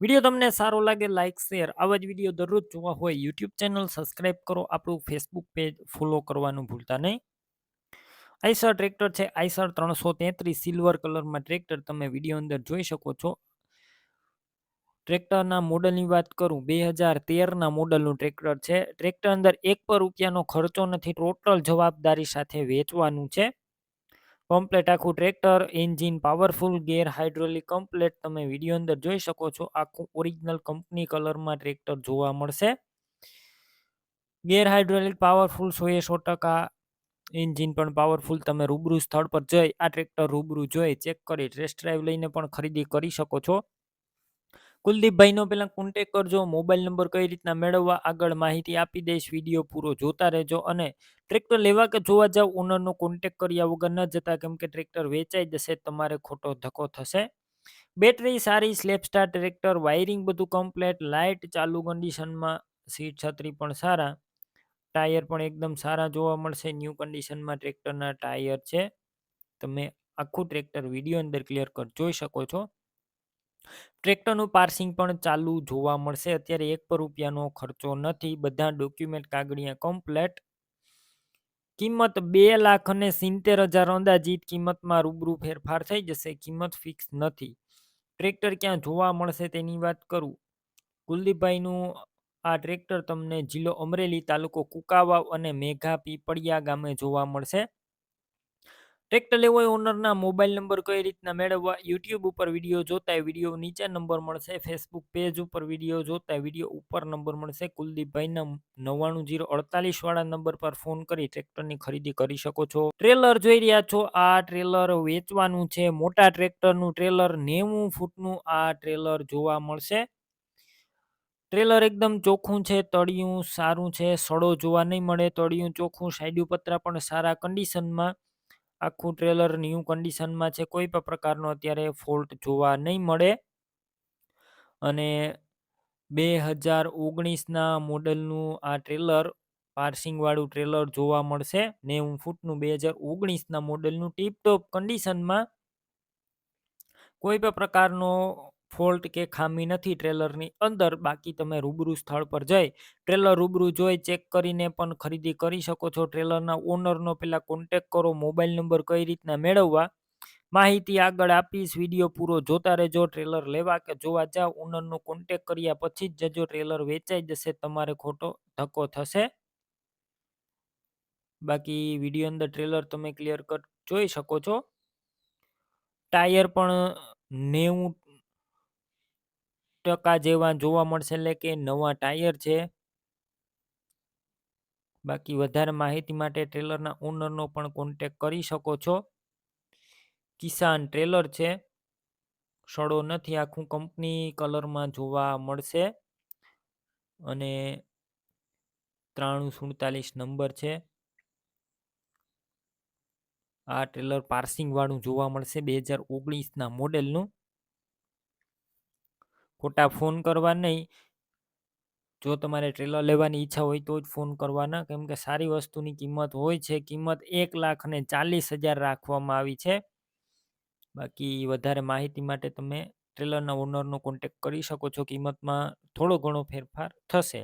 Video તમને સારો લાગે લાઇક શેર આવા જ વીડિયો દરરોજ જોવા હોય યુટ્યુબ ચેનલ સબસ્ક્રાઇબ કરો, આપણું ફેસબુક પેજ ફોલો કરવાનું ભૂલતા નહીં. આઈસર ટ્રેક્ટર છે આઈસર ત્રણસો તેત્રીસ સિલ્વર કલરમાં ટ્રેક્ટર તમે વીડિયો અંદર જોઈ શકો છો. ટ્રેક્ટરના મોડલની વાત કરું, બે હજાર તેરના મોડલનું ટ્રેક્ટર છે. ટ્રેક્ટર અંદર એક પર રૂપિયાનો ખર્ચો નથી ટોટલ જવાબદારી સાથે વેચવાનું છે. કમ્પ્લેટ આખું tractor engine powerful gear hydraulic complete તમે વીડિયો અંદર જોઈ શકો છો. આખું ઓરિજિનલ કંપની કલરમાં ટ્રેક્ટર જોવા મળશે. ગેર હાઇડ્રોલિક પાવરફુલ સો એ સો ટકા. એન્જિન પણ પાવરફુલ તમે રૂબરૂ સ્થળ પર જઈ આ ટ્રેક્ટર રૂબરૂ જોઈ ચેક કરી ટેસ્ટ ડ્રાઈવ લઈને પણ ખરીદી કરી શકો છો. કુલદીપભાઈનો પહેલાં કોન્ટેક કરજો મોબાઈલ નંબર કઈ રીતના મેળવવા આગળ માહિતી આપી દઈશ વીડિયો પૂરો જોતા રહેજો અને ટ્રેક્ટર લેવા કે જોવા જાવ ઓનરનો કોન્ટેક કર્યા વગર ન જતા, કેમ કે ટ્રેક્ટર વેચાઈ જશે, તમારે ખોટો ધક્કો થશે. બેટરી સારી સ્લેપ સ્ટાર ટ્રેક્ટર વાયરિંગ બધું કમ્પ્લેટ લાઇટ ચાલુ કન્ડિશનમાં સીટ છત્રી પણ સારા, ટાયર પણ એકદમ સારા જોવા મળશે ન્યૂ કન્ડિશનમાં ટ્રેક્ટરના ટાયર છે. તમે આખું ટ્રેક્ટર વીડિયો અંદર ક્લિયર કર, જોઈ શકો છો. ટ્રેક્ટરનું પાર્સિંગ પણ ચાલુ જોવા મળશે. અત્યારે એક પણ રૂપિયાનો ખર્ચો નથી. બધા ડોક્યુમેન્ટ કાગળિયા કમ્પ્લેટ. કિંમત બે લાખ અને સિત્તેર હજાર અંદાજિત કિંમતમાં રૂબરૂ ફેરફાર થઈ જશે. કિંમત ફિક્સ નથી. ટ્રેક્ટર ક્યાં જોવા મળશે તેની વાત કરું. કુલદીપભાઈનું આ ટ્રેક્ટર તમને જિલ્લો અમરેલી તાલુકો કુકાવાવ અને મેઘા પીપળિયા ગામે જોવા મળશે. ટ્રેક્ટર લેવો ઓનરના મોબાઈલ નંબર કઈ રીતના મેળવવા યુટ્યુબ ઉપર વીડિયો જોતા વીડિયો નીચે નંબર મળશે ફેસબુક પેજ ઉપર વીડિયો જોતા વીડિયો ઉપર નંબર મળશે. કુલદીપભાઈના નવ્વાણું જીરો અડતાલીસ વાળા નંબર પર ફોન કરી ટ્રેક્ટરની ખરીદી કરી શકો છો. ટ્રેલર જોઈ રહ્યા છો, આ ટ્રેલર વેચવાનું છે, મોટા ટ્રેક્ટરનું ટ્રેલર નેવું ફૂટનું આ ટ્રેલર જોવા મળશે. ટ્રેલર એકદમ ચોખ્ખું છે, તળિયું સારું છે, સડો જોવા નહીં મળે, તળિયું ચોખ્ખું, સાઈડ પતરા પણ સારા કન્ડિશનમાં આખું ટ્રેલર ન્યૂ કન્ડિશનમાં છે, કોઈ પણ પ્રકારનો અત્યારે ફોલ્ટ જોવા નહીં મળે. અને બે હજાર ઓગણીસના મોડલનું આ ટ્રેલર પાર્સિંગવાળું ટ્રેલર જોવા મળશે. નેવું ફૂટનું બે હજાર ઓગણીસના મોડલનું ટીપટોપ કન્ડિશનમાં કોઈ પણ પ્રકારનો ફોલ્ટ કે ખામી નથી ટ્રેલરની અંદર, બાકી તમે રૂબરૂ સ્થળ પર જઈ ટ્રેલર રૂબરૂ જોઈ, ચેક કરીને પણ ખરીદી કરી શકો છો. ટ્રેલરના ઓનરનો પહેલાં કોન્ટેક કરો, મોબાઈલ નંબર કઈ રીતના મેળવવા, માહિતી આગળ આપીશ, વીડિયો પૂરો જોતા રહેજો, ટ્રેલર લેવા કે જોવા જાવ. ઓનરનો કોન્ટેક કર્યા પછી જ જજો, ટ્રેલર વેચાઈ જશે, તમારે ખોટો ધક્કો થશે. બાકી વીડિયો અંદર ટ્રેલર તમે ક્લિયર કટ જોઈ શકો છો. ટાયર પણ નેવું ટકા જેવા જોવા મળશે એટલે કે નવા ટાયર છે. બાકી વધારે માહિતી માટે ટ્રેલરના ઓનરનો પણ કોન્ટેક કરી શકો છો. કિસાન ટ્રેલર છે. સડો નથી આખું કંપની કલરમાં જોવા મળશે. અને ત્રાણું સુડતાલીસ નંબર છે. આ ટ્રેલર પાર્સિંગ વાળું જોવા મળશે બે હજાર ઓગણીસના મોડેલનું. ખોટા ફોન કરવા નહીં. જો તમારે ટ્રેલર લેવાની ઈચ્છા હોય તો જ ફોન કરવાના. કેમ કે સારી વસ્તુની કિંમત હોય છે. કિંમત એક લાખ અને ચાલીસ હજાર રાખવામાં આવી છે. બાકી વધારે માહિતી માટે તમે ટ્રેલરના ઓનરનો કોન્ટેક કરી શકો છો. કિંમતમાં થોડો ઘણો ફેરફાર થશે.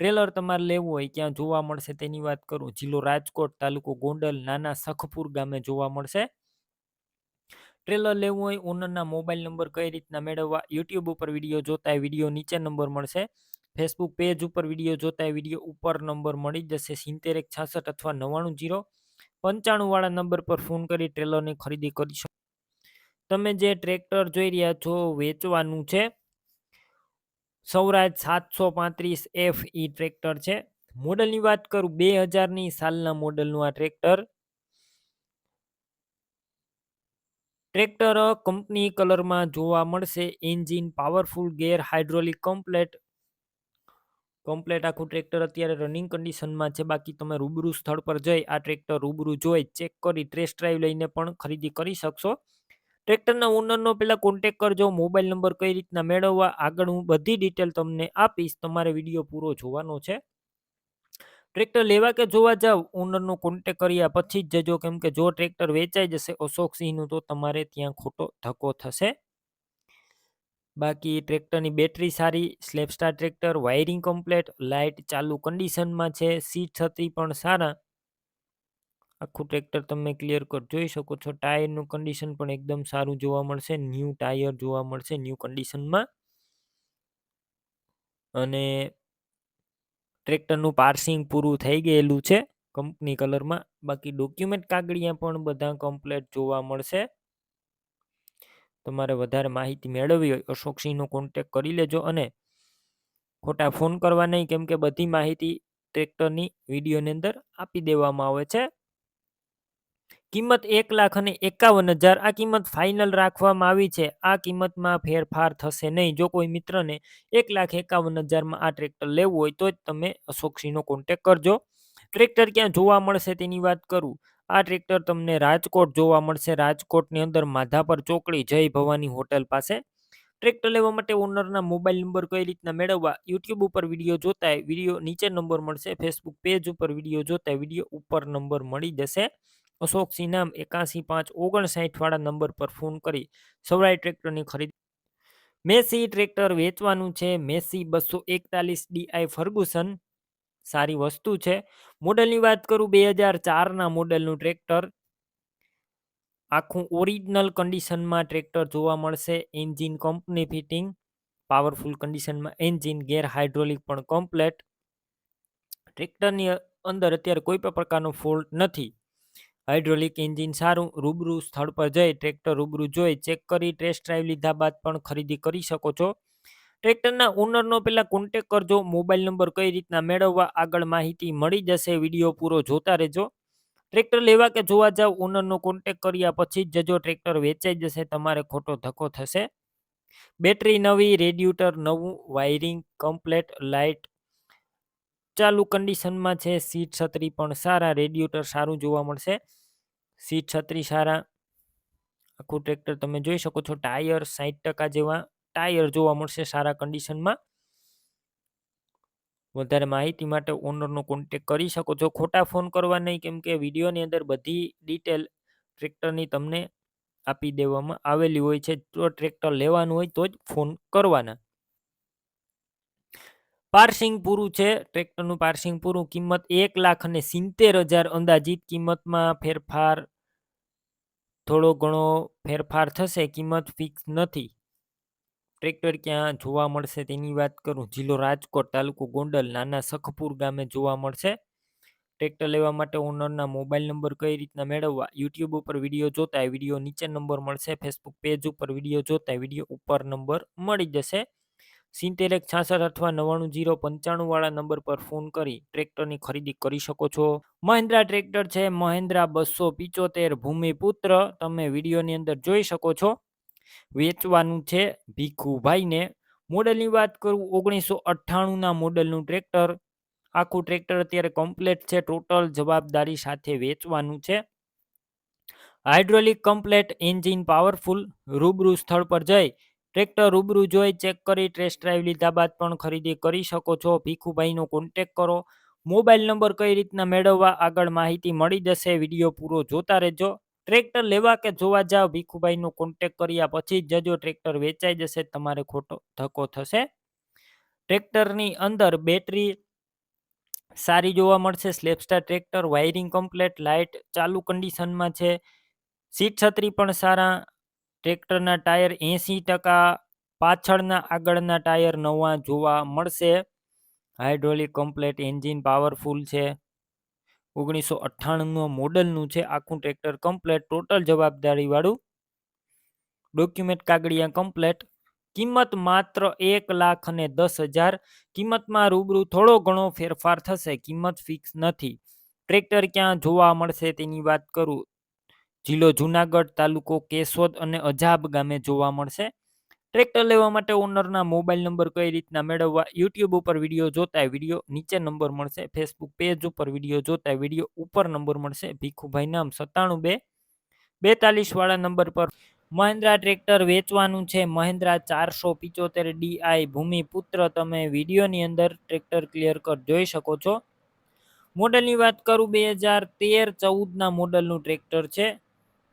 ટ્રેલર તમારે લેવું હોય ક્યાં જોવા મળશે તેની વાત કરું. જિલ્લો રાજકોટ તાલુકો ગોંડલ નાના સખપુર ગામે જોવા મળશે. ટ્રેલર લેવું હોય ઓનરના મોબાઈલ નંબર કઈ રીતના મેળવવા યુટ્યુબ ઉપર વીડિયો જોતા વીડિયો નીચે નંબર મળશે. ફેસબુક પેજ ઉપર વીડિયો જોતા વીડિયો ઉપર નંબર મળી જશે, સિત્તેર એક છાસઠ અથવા નવ્વાણું જીરો. પંચાણું વાળા નંબર પર ફોન કરી ટ્રેલરની ખરીદી કરી શકો. તમે જે ટ્રેક્ટર જોઈ રહ્યા છો, વેચવાનું છે. સૌરાજ સાતસો પાંત્રીસ એફ ઈ ટ્રેક્ટર છે. મોડલની વાત કરું, બે હજારની સાલના મોડલનું આ ટ્રેક્ટર ટ્રેક્ટર કંપની કલરમાં જોવા મળશે. Engine powerful, gear hydraulic, complete. Complete આખું ટ્રેક્ટર અત્યારે રનિંગ કન્ડિશનમાં છે. બાકી તમે રૂબરૂ સ્થળ પર જઈ આ ટ્રેક્ટર રૂબરૂ જોઈ, ચેક કરી ટ્રેસ ડ્રાઈવ લઈને પણ ખરીદી કરી શકશો. ટ્રેક્ટરના ઓનરનો પહેલાં કોન્ટેક કરજો. મોબાઈલ નંબર કઈ રીતના મેળવવા, આગળ હું બધી ડિટેલ તમને આપીશ. તમારે વીડિયો પૂરો જોવાનો છે. ટ્રેક્ટર લેવા કે જોવા જાવ? ઓનરનો કોન્ટેક કર્યા પછી જ જજો. કેમ કે જો ટ્રેક્ટર વેચાઈ જશે અશોક સિંહનું, તો તમારે ત્યાં ખોટો ધક્કો થશે. બાકી ટ્રેક્ટરની બેટરી સારી self start tractor wiring complete light ચાલુ કન્ડિશનમાં છે સીટ છત્રી પણ સારા. આખું ટ્રેક્ટર તમે ક્લિયર કટ જોઈ શકો છો, ટાયરનું કન્ડિશન પણ એકદમ સારું જોવા મળશે. ન્યૂ ટાયર જોવા મળશે ન્યૂ કન્ડિશનમાં અને ટ્રેક્ટરનું પાર્સિંગ પૂરું થઈ ગયેલું છે. કંપની કલરમાં બાકી ડોક્યુમેન્ટ કાગળિયા પણ બધા કમ્પ્લેટ જોવા મળશે. તમારે વધારે માહિતી મેળવવી હોય અશોકસિંહનો કોન્ટેક કરી લેજો અને ખોટા ફોન કરવા નહીં, કેમ કે બધી માહિતી ટ્રેક્ટરની વિડીયોની અંદર આપી દેવામાં આવે છે. કિંમત એક લાખ અને એકાવન હજાર. આ કિંમત ફાઇનલ રાખવામાં આવી છે. આ કિંમતમાં ફેરફાર થશે નહીં. જો કોઈ મિત્રને એક લાખ એકાવન હજારમાં આ ટ્રેક્ટર લેવું હોય, તો જ તમે અશોકસિંહનો કોન્ટેક કરજો. ટ્રેક્ટર ક્યાં જોવા મળશે તેની વાત કરું? આ ટ્રેક્ટર તમને રાજકોટ જોવા મળશે. રાજકોટની અંદર માધાપર ચોકડી, જય ભવાની હોટલ પાસે. ટ્રેક્ટર લેવા માટે ઓનરના મોબાઈલ નંબર કઈ રીતના મેળવવા? યુટ્યુબ ઉપર વીડિયો જોતા વીડિયો નીચે નંબર મળશે. ફેસબુક પેજ ઉપર વીડિયો જોતા વીડિયો ઉપર નંબર મળી જશે. અશોકસિંહ નામ એકાસી પાંચ ઓગણસાઠવાળા નંબર પર ફોન કરી સવરાઈ ટ્રેક્ટરની ખરીદી. મેસી ટ્રેક્ટર વેચવાનું છે. મેસી બસો એકતાલીસ ડીઆઈ ફર્ગુસન, સારી વસ્તુ છે. મોડલની વાત કરું બે હજાર ચારના મોડલનું ટ્રેક્ટર. આખું ઓરિજિનલ કન્ડિશનમાં ટ્રેક્ટર જોવા મળશે. એન્જિન કંપની ફિટિંગ, પાવરફુલ કન્ડિશનમાં એન્જિન, ગેર હાઇડ્રોલિક પણ કમ્પ્લેટ. ટ્રેક્ટરની અંદર અત્યારે કોઈ પણ પ્રકારનો ફોલ્ટ નથી. હાઇડ્રોલિક એન્જિન સારું, રૂબરૂ સ્થળ પર જઈ ટ્રેક્ટર રૂબરૂ જોઈ ચેક કરી, ટેસ્ટ ડ્રાઈવ લીધા બાદ પણ ખરીદી કરી શકો છો. ટ્રેક્ટરના ઓનરનો પહેલાં કોન્ટેક કરજો, મોબાઈલ નંબર કઈ રીતના મેળવવા આગળ માહિતી મળી જશે, વીડિયો પૂરો જોતા રહેજો. ટ્રેક્ટર લેવા કે જોવા જાવ ઓનરનો કોન્ટેક કર્યા પછી જ જજો ટ્રેક્ટર વેચાઈ જશે, તમારે ખોટો ધક્કો થશે. બેટરી નવી, રેડ્યુટર નવું વાયરિંગ કમ્પ્લેટ લાઇટ ચાલુ કન્ડિશનમાં છે, સીટ છત્રી પણ સારા રેડિયુટર સારું જોવા મળશે. સીટ છત્રી સારા. આખું ટ્રેક્ટર તમે જોઈ શકો છો ટાયર સાઠ ટકા જેવા ટાયર જોવા મળશે સારા કન્ડિશનમાં વધારે માહિતી માટે ઓનરનો કોન્ટેક કરી શકો છો. ખોટા ફોન કરવા નહીં, કેમ કે વિડીયોની અંદર બધી ડિટેલ ટ્રેક્ટરની તમને આપી દેવામાં આવેલી હોય છે. જો ટ્રેક્ટર લેવાનું હોય તો જ ફોન કરવાના. પાર્સિંગ પૂરું છે. ટ્રેક્ટરનું પાર્સિંગ પૂરું કિંમત એક લાખ અને સિત્તેર હજાર અંદાજિત. કિંમતમાં ફેરફાર થોડો ઘણો ફેરફાર થશે. કિંમત ફિક્સ નથી. ટ્રેક્ટર ક્યાં જોવા મળશે તેની વાત કરું. જિલ્લો રાજકોટ તાલુકો ગોંડલ, નાના સખપુર ગામે જોવા મળશે. ટ્રેક્ટર લેવા માટે ઓનરના મોબાઈલ નંબર કઈ રીતના મેળવવા? યુટ્યુબ ઉપર વીડિયો જોતા વીડિયો નીચે નંબર મળશે. ફેસબુક પેજ ઉપર વીડિયો જોતા વીડિયો ઉપર નંબર મળી જશે. સિત્તેર એક છાસઠ અથવા નવ્વાણું જીરો પંચાણું વાળા નંબર પર ફોન કરી ટ્રેક્ટરની ખરીદી કરી શકો છો. મહિન્દ્રા ટ્રેક્ટર છે, મહિન્દ્રા બસો પિચોતેર ભૂમિપુત્ર. તમે વિડીયોની અંદર જોઈ શકો છો. વેચવાનું છે ભીખુભાઈને. મોડલની વાત કરું ઓગણીસો અઠ્ઠાણુંના મોડલનું ટ્રેક્ટર. આખું ટ્રેક્ટર અત્યારે કમ્પ્લેટ છે, ટોટલ જવાબદારી સાથે વેચવાનું છે. હાઇડ્રોલિક કમ્પ્લેટ, એન્જિન પાવરફુલ, રૂબરૂ સ્થળ પર જઈ ટ્રેક્ટર રૂબરૂ જોઈ ચેક કરી, ટેસ્ટ ડ્રાઈવ લીધા બાદ પણ ખરીદી કરી શકો છો. ભીખુભાઈનો કોન્ટેક કરો. મોબાઈલ નંબર કઈ રીતના મેળવવા આગળ માહિતી મળી જશે વીડિયો પૂરો જોતા રહેજો. ટ્રેક્ટર લેવા કે જોવા જાવ, ભીખુભાઈનો કોન્ટેક કર્યા પછી જજો, ટ્રેક્ટર વેચાઈ જશે, તમારે ખોટો ધક્કો થશે. ટ્રેક્ટરની અંદર બેટરી સારી જોવા મળશે self start tractor, wiring complete light ચાલુ કન્ડિશનમાં છે. સીટ છત્રી પણ સારા ટ્રેક્ટરના ટાયર એંસી ટકા, પાછળના આગળના ટાયર નવા જોવા મળશે. હાઇડ્રોલિક કમ્પ્લેટ એન્જિન પાવરફુલ છે. ઓગણીસો અઠ્ઠાણુંનું મોડલનું છે આખું ટ્રેક્ટર કમ્પ્લેટ, ટોટલ જવાબદારીવાળું. ડોક્યુમેન્ટ કાગળિયા કમ્પ્લેટ, કિંમત માત્ર એક લાખ અને દસ હજાર. કિંમતમાં રૂબરૂ થોડો ઘણો ફેરફાર થશે, કિંમત ફિક્સ નથી. ટ્રેક્ટર ક્યાં જોવા મળશે તેની વાત કરું. જિલ્લો જુનાગઢ તાલુકો કેશોદ અને અજાબ ગામે જોવા મળશે. ટ્રેક્ટર લેવા માટે ઓનરના મોબાઈલ નંબર કઈ રીતના મેળવવા? યુટ્યુબ ઉપર વીડિયો જોતા વીડિયો નીચે નંબર મળશે. ફેસબુક પેજ ઉપર વીડિયો જોતા વીડિયો ઉપર નંબર મળશે. ભીખુભાઈ નામ સત્તાણું બે, બેતાલીસ વાળા નંબર પર. મહિન્દ્રા ટ્રેક્ટર વેચવાનું છે. મહિન્દ્રા ચારસો પિચોતેર ડીઆઈ ભૂમિપુત્ર. તમે વિડીયોની અંદર ટ્રેક્ટર ક્લિયર કટ જોઈ શકો છો. મોડલની વાત કરું, બે હજાર તેર ચૌદના મોડલનું ટ્રેક્ટર છે.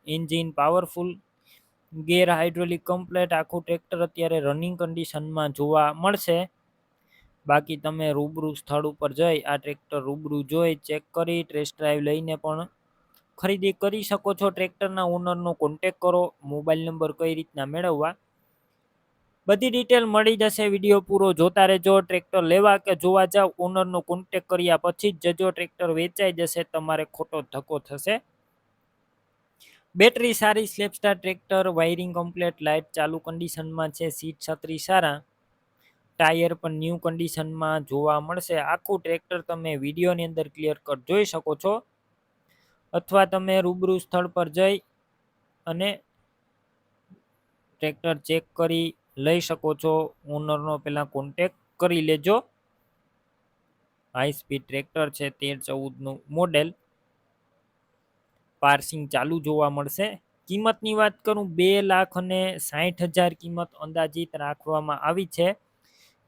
Engine powerful, gear hydraulic complete, આખું ટ્રેક્ટર અત્યારે રનિંગ કન્ડિશનમાં જોવા મળશે. બાકી તમે રૂબરૂ સ્થળ ઉપર જઈ, આ ટ્રેક્ટર રૂબરૂ જોઈ ચેક કરી ટેસ્ટ ડ્રાઈવ લઈને પણ ખરીદી કરી શકો છો. ટ્રેક્ટરના ઓનરનો કોન્ટેક કરો મોબાઈલ નંબર કઈ રીતના મેળવવા. બધી ડિટેલ મળી જશે, વીડિયો પૂરો જોતા રહેજો. ટ્રેક્ટર લેવા કે જોવા જાવ ઓનરનો કોન્ટેક કર્યા પછી જ જજો. ટ્રેક્ટર વેચાઈ જશે, તમારે ખોટો ધક્કો થશે. બેટરી સારી, self start tractor, wiring complete, light ચાલુ કન્ડિશનમાં છે, સીટ છત્રી સારા. ટાયર પણ ન્યૂ કન્ડિશનમાં જોવા મળશે. આખું ટ્રેક્ટર તમે વિડીયોની અંદર ક્લિયર કટ જોઈ શકો છો. અથવા તમે રૂબરૂ સ્થળ પર જઈ અને ટ્રેક્ટર ચેક કરી લઈ શકો છો. ઓનરનો પહેલાં કોન્ટેક કરી લેજો. હાઈ સ્પીડ ટ્રેક્ટર છે, તેર ચૌદનું મોડેલ. પાર્સિંગ ચાલુ જોવા મળશે. કિંમતની વાત કરું, બે લાખ અને સાઠ હજાર કિંમત અંદાજિત રાખવામાં આવી છે.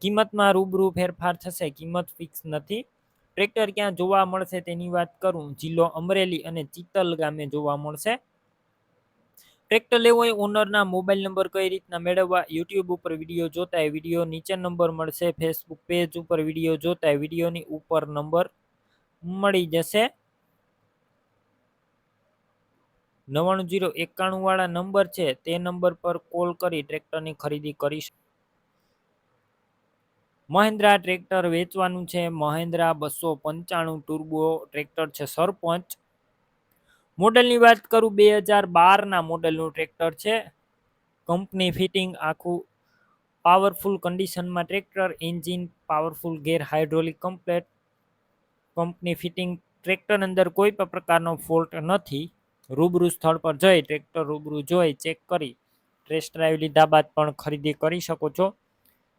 કિંમતમાં રૂબરૂ ફેરફાર થશે, કિંમત ફિક્સ નથી. ટ્રેક્ટર ક્યાં જોવા મળશે તેની વાત કરું, જિલ્લો અમરેલી અને ચિત્તલ ગામે જોવા મળશે. ટ્રેક્ટર લેવો હોય ઓનરના મોબાઈલ નંબર કઈ રીતના મેળવવા, યુટ્યુબ ઉપર વીડિયો જોતા હોય વીડિયો નીચે નંબર મળશે, ફેસબુક પેજ ઉપર વીડિયો જોતા હોય વિડીયોની ઉપર નંબર મળી જશે. નવ્વાણું જીરો એકાણું વાળા નંબર છે, તે નંબર પર કોલ કરી ટ્રેક્ટરની ખરીદી કરી મહેન્દ્રા ટ્રેક્ટર વેચવાનું છે, મહેન્દ્રા બસો પંચાણું ટુર્બો ટ્રેક્ટર છે, સરપંચ. મોડલની વાત કરું, બે હજાર બારના મોડલનું ટ્રેક્ટર છે. કંપની ફિટિંગ આખું પાવરફુલ કન્ડિશનમાં tractor, engine, powerful gear hydraulic complete. Company fitting tractor અંદર કોઈ પણ પ્રકારનો ફોલ્ટ નથી. રૂબરૂ સ્થળ પર જઈ ટ્રેક્ટર રૂબરૂ જોઈ ચેક કરી. ટેસ્ટ ડ્રાઈવ લીધા બાદ પણ ખરીદી કરી શકો છો.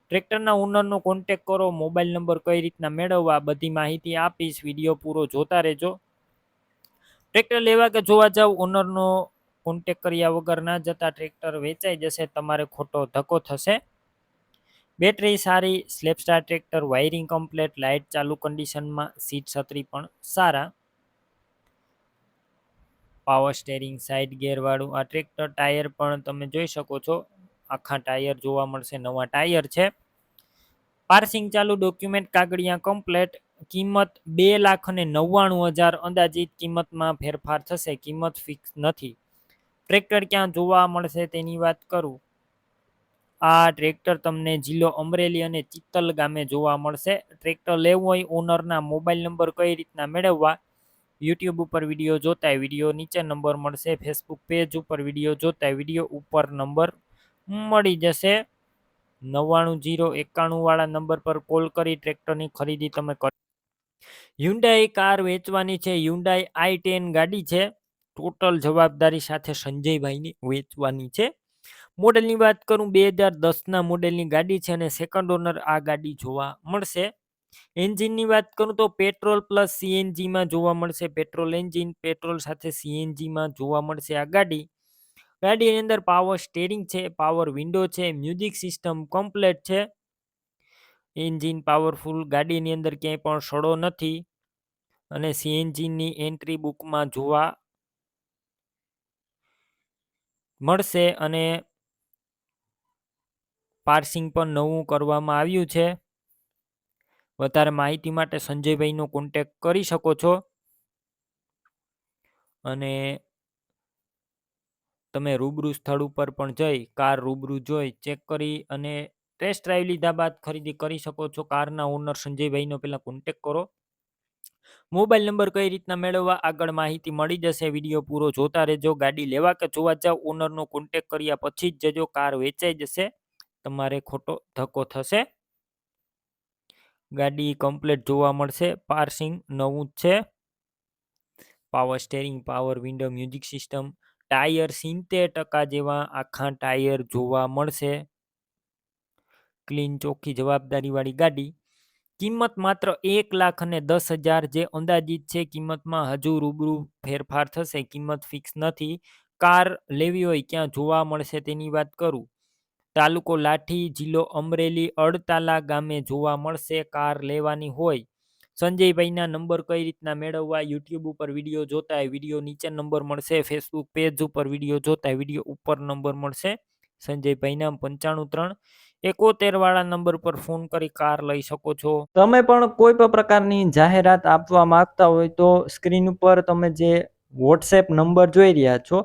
ટ્રેક્ટરના ઓનરનો કોન્ટેક કરો, મોબાઈલ નંબર કઈ રીતના મેળવવા બધી માહિતી આપીશ. વીડિયો પૂરો જોતા રહેજો. ટ્રેક્ટર લેવા કે જોવા જાવ, ઓનરનો કોન્ટેક કર્યા વગર ના જતા ટ્રેક્ટર વેચાઈ જશે, તમારે ખોટો ધક્કો થશે. બેટરી સારી, self start tractor, wiring complete, light ચાલુ કન્ડિશનમાં, સીટ છત્રી પણ સારા. પાવર સ્ટેરિંગ સાઇડ ગેરવાળું આ ટ્રેક્ટર ટાયર પણ તમે જોઈ શકો છો. આખા ટાયર જોવા મળશે, નવા ટાયર છે. પાર્સિંગ ચાલુ ડોક્યુમેન્ટ કાગળિયા કમ્પ્લેટ કિંમત બે લાખ અને નવ્વાણું હજાર. અંદાજિત કિંમતમાં ફેરફાર થશે, કિંમત ફિક્સ નથી. ટ્રેક્ટર ક્યાં જોવા મળશે તેની વાત કરું. આ ટ્રેક્ટર તમને જિલ્લો અમરેલી અને ચિત્તલ ગામે જોવા મળશે. ટ્રેક્ટર લેવું હોય ઓનરના મોબાઈલ નંબર કઈ રીતના મેળવવા? યુટ્યુબ ઉપર વીડિયો જોતા વીડિયો નીચે નંબર મળશે ફેસબુક પેજ ઉપર વીડિયો જોતા વીડિયો ઉપર નંબર મળી જશે. નવ્વાણું જીરો એકાણુંવાળા નંબર પર કોલ કરી ટ્રેક્ટરની ખરીદી તમે કરી હ્યુન્ડાઈ કાર વેચવાની છે હ્યુન્ડાઈ આઈ ટેન ગાડી છે. ટોટલ જવાબદારી સાથે સંજયભાઈની વેચવાની છે. મોડેલની વાત કરું, બે હજાર દસના મોડેલની ગાડી છે અને સેકન્ડ ઓનર આ ગાડી જોવા મળશે. એન્જિનની વાત કરું તો પેટ્રોલ પ્લસ સીએનજીમાં જોવા મળશે. પેટ્રોલ એન્જિન, પેટ્રોલ સાથે સીએનજીમાં જોવા મળશે આ ગાડી. ગાડીની અંદર પાવર સ્ટેરિંગ છે પાવર વિન્ડો છે મ્યુઝિક સિસ્ટમ કમ્પ્લેટ છે. એન્જિન પાવરફુલ ગાડીની અંદર ક્યાંય પણ સડો નથી. અને સીએનજીની એન્ટ્રી બુકમાં જોવા મળશે અને પાર્સિંગ પણ નવું કરવામાં આવ્યું છે. વધારે માહિતી માટે સંજયભાઈનો કોન્ટેક કરી શકો છો. અને તમે રૂબરૂ સ્થળ ઉપર પણ જઈ, કાર રૂબરૂ જોઈ, ચેક કરી અને ટેસ્ટ ડ્રાઈવ લીધા બાદ ખરીદી કરી શકો છો. કારના ઓનર સંજયભાઈનો પહેલાં કોન્ટેક કરો. મોબાઈલ નંબર કઈ રીતના મેળવવા આગળ માહિતી મળી જશે વીડિયો પૂરો જોતા રહેજો. ગાડી લેવા કે જોવા જાઓ ઓનરનો કોન્ટેક કર્યા પછી જ જજો. કાર વેચાઈ જશે. તમારે ખોટો ધક્કો થશે. ગાડી કમ્પ્લેટ જોવા મળશે. પાર્સિંગ નવું જ છે. Power steering power window music system tyre સિત્તેર ટકા જેવા આખા ટાયર જોવા મળશે. ક્લીન ચોખ્ખી જવાબદારીવાળી ગાડી. કિંમત માત્ર એક લાખ અને દસ હજાર જે અંદાજિત છે. કિંમતમાં હજુ રૂબરૂ ફેરફાર થશે. કિંમત ફિક્સ નથી. કાર લેવી હોય ક્યાં જોવા મળશે તેની વાત કરું. તાલુકો લાઠી, જિલ્લો અમરેલી, અડતાલા ગામે જોવા મળશે કાર લેવાની હોય. સંજયભાઈના નંબર કઈ રીતના મેળવવા યુટ્યુબ ઉપર વીડિયો જોતા વીડિયો નીચે નંબર મળશે ફેસબુક પેજ ઉપર વીડિયો જોતા વીડિયો ઉપર નંબર મળશે. સંજયભાઈના પંચાણું ત્રણ. એકોતેર વાળા નંબર પર ફોન કરી કાર લઈ શકો છો. તમે પણ કોઈ પણ પ્રકારની જાહેરાત આપવા માંગતા હોય તો સ્ક્રીન ઉપર તમે જે વોટ્સએપ નંબર જોઈ રહ્યા છો